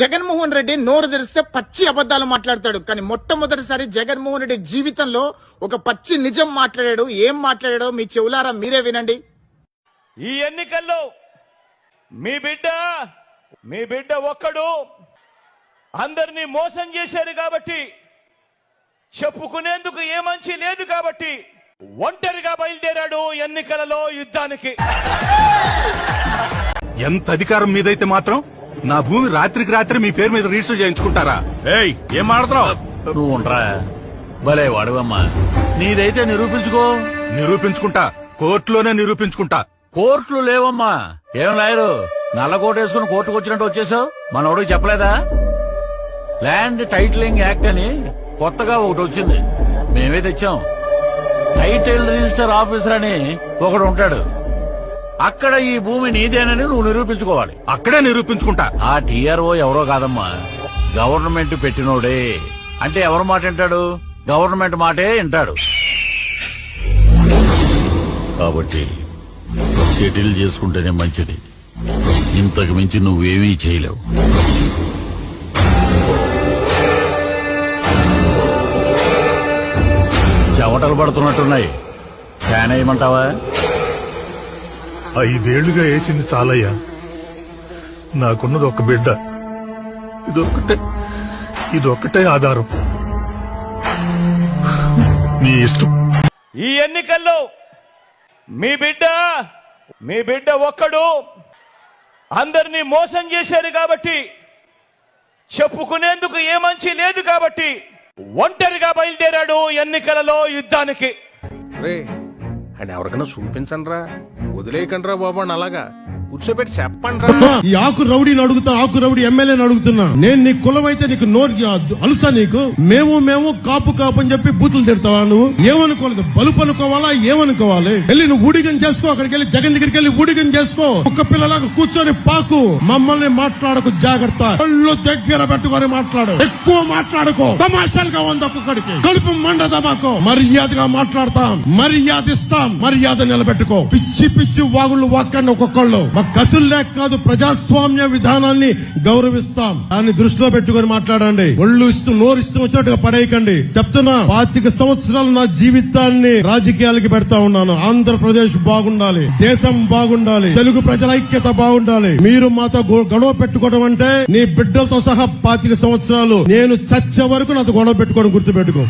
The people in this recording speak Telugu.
జగన్మోహన్ రెడ్డి నోరు తెరిస్తే పచ్చి అబద్ధాలు మాట్లాడతాడు. కానీ మొట్టమొదటిసారి జగన్మోహన్ రెడ్డి జీవితంలో ఒక పచ్చి నిజం మాట్లాడాడు. ఏం మాట్లాడాడో మీ చెవులారా మీరే వినండి. ఈ ఎన్నికల్లో మీ బిడ్డ మీ బిడ్డ ఒక్కడు అందరినీ మోసం చేశారు కాబట్టి చెప్పుకునేందుకు ఏ మంచి లేదు కాబట్టి ఒంటరిగా బయలుదేరాడు ఎన్నికలలో యుద్ధానికి. ఎంత అధికారం మీదైతే మాత్రం నా భూమి రాత్రికి రాత్రి మీ పేరు మీద రిజిస్టర్ చేయించుకుంటారా? ఏయ్ ఏం మాడుతున్నావు నువ్వు ఉండరా. భలే వాడవమ్మా. నీదైతే నిరూపించుకో. నిరూపించుకుంటా. కోర్టులోనే నిరూపించుకుంటా. కోర్టులు లేవమ్మా. ఏం లాయరు? నల్ల కోట వేసుకుని కోర్టుకు వచ్చినట్టు వచ్చేసావు? మనోడికి చెప్పలేదా? ల్యాండ్ టైటిలింగ్ యాక్ట్ అని కొత్తగా ఒకటి వచ్చింది. మేమే తెచ్చాం. టైటిల్ రిజిస్టర్ ఆఫీసర్ అని ఒకడు ఉంటాడు. అక్కడ ఈ భూమి నీదేనని నువ్వు నిరూపించుకోవాలి. అక్కడే నిరూపించుకుంటా. ఆ టీఆర్ఓ ఎవరో కాదమ్మా. గవర్నమెంట్ పెట్టినోడే. అంటే ఎవరి మాట వింటాడు? గవర్నమెంట్ మాటే వింటాడు. కాబట్టి సెటిల్ చేసుకుంటేనే మంచిది. ఇంతకు మించి నువ్వేమీ చేయలేవు. చెమటలు పడుతున్నట్టున్నాయి. ఫ్యాన్ వేయమంటావా? ఐదేళ్ళుగా వేసింది చాలయ్యా. నాకున్నది ఒక బిడ్డ. ఇదొక్కటే ఇదొక్కటే ఆధారం. నీ ఇష్టం. ఈ ఎన్నికల్లో మీ బిడ్డ మీ బిడ్డ ఒక్కడు. అందరినీ మోసం చేశారు కాబట్టి చెప్పుకునేందుకు ఏ మంచి లేదు కాబట్టి ఒంటరిగా బయలుదేరాడు ఎన్నికలలో యుద్ధానికి. ఎవరికైనా చూపించండి రా వదిలేయకండ్రా బాబు అని అలాగా. కూర్చోబెట్టి చెప్పండి ఈ ఆకు రౌడీని అడుగుతా ఆకు రౌడీ ఎమ్మెల్యేని అడుగుతున్నా. నేను నీ కులం అయితే నీకు నోరు అలుసా నీకు? మేము మేము కాపు కాపు అని చెప్పి బూతులు తిడతావా నువ్వు? ఏమనుకోలేదు? బలుపు అనుకోవాలా? ఏమనుకోవాలి? వెళ్ళి నువ్వు ఊడిగం చేసుకో అక్కడికి వెళ్ళి జగన్ దగ్గరికి వెళ్ళి ఊడిగం చేసుకో. ఒక్క పిల్లలాగా కూర్చొని పాకు. మమ్మల్ని మాట్లాడకు జాగ్రత్త. కళ్ళు దగ్గర పెట్టుకొని మాట్లాడు. ఎక్కువ మాట్లాడుకో. తమాషాలుగా ఉంది ఒక్కొక్కడికి. కడుపు మండదా మాకు మర్యాదగా మాట్లాడతాం. మర్యాద ఇస్తాం మర్యాద నిలబెట్టుకో. పిచ్చి పిచ్చి వాగుళ్ళు వాక్కండి ఒక్కొక్కళ్ళు. ఆ కసులు లేక కాదు ప్రజాస్వామ్య విధానాన్ని గౌరవిస్తాం. దాన్ని దృష్టిలో పెట్టుకొని మాట్లాడండి. ఒళ్ళు ఇస్తూ నోరు ఇష్టం వచ్చినట్టుగా పడేయకండి. చెప్తున్నా పాతిక సంవత్సరాలు నా జీవితాన్ని రాజకీయాలకి పెడతా ఉన్నాను. ఆంధ్రప్రదేశ్ బాగుండాలి దేశం బాగుండాలి తెలుగు ప్రజల ఐక్యత బాగుండాలి. మీరు మాతో గొ- గొడవ పెట్టుకోవడం అంటే నీ బిడ్డలతో సహా పాతిక సంవత్సరాలు నేను చచ్చే వరకు నాతో గొడవ పెట్టుకోవడం గుర్తుపెట్టుకో.